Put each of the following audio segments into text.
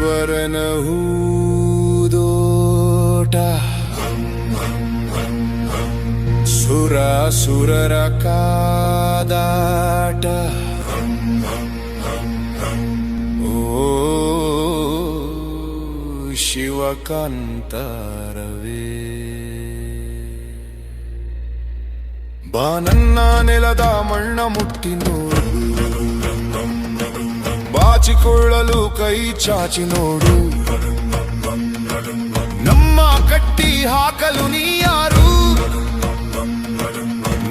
ಈಶ್ವರನ ಹೂದೋಟ ಸುರ ಸುರರ ಕಾದಾಟ ಓ ಶಿವಕಾಂತಾರವೇ ಬಾನನ್ನ ನೆಲದ ಮಣ್ಣ ಮುಟ್ಟಿ ನೋಡು ಬಾಚಿಕೊಳ್ಳಲು ಕೈ ಚಾಚಿ ನೋಡು. ನಮ್ಮ ಕಟ್ಟಿ ಹಾಕಲು ನೀ ಯಾರು?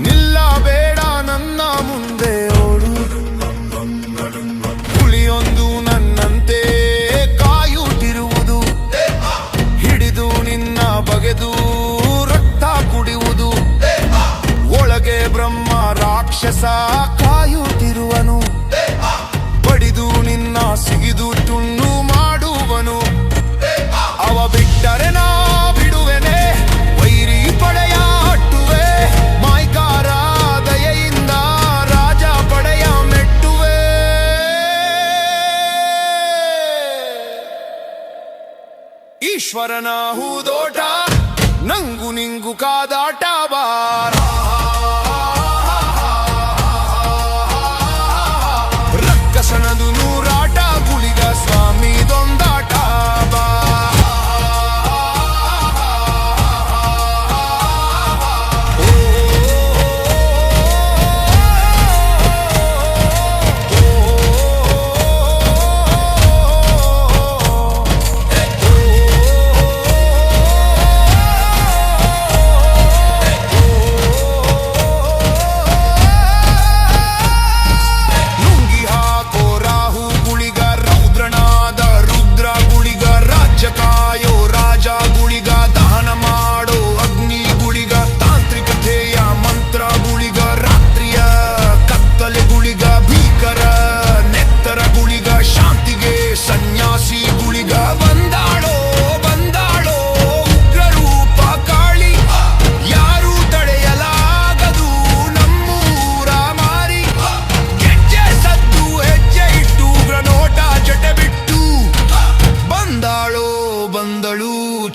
ನಿಲ್ಲಬೇಡ ನನ್ನ ಮುಂದೆ ಓಡು. ಹುಲಿಯೊಂದು ನನ್ನಂತೆ ಕಾಯುತ್ತಿರುವುದು. ಹಿಡಿದು ನಿನ್ನ ಬಗೆದು ರಕ್ತ ಕುಡಿಯುವುದು. ಒಳಗೆ ಬ್ರಹ್ಮ ರಾಕ್ಷಸ ಕಾಯುತ್ತಿರುವನು ಈಶ್ವರನ ಹೂದೋಟ ನಂಗು ನಿಂಗು ಕಾದಾಟ ಬಾರ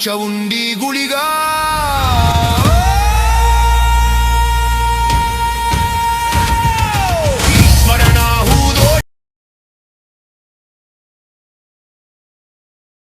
ಚೌಂಡಿ ಗುಳಿಗ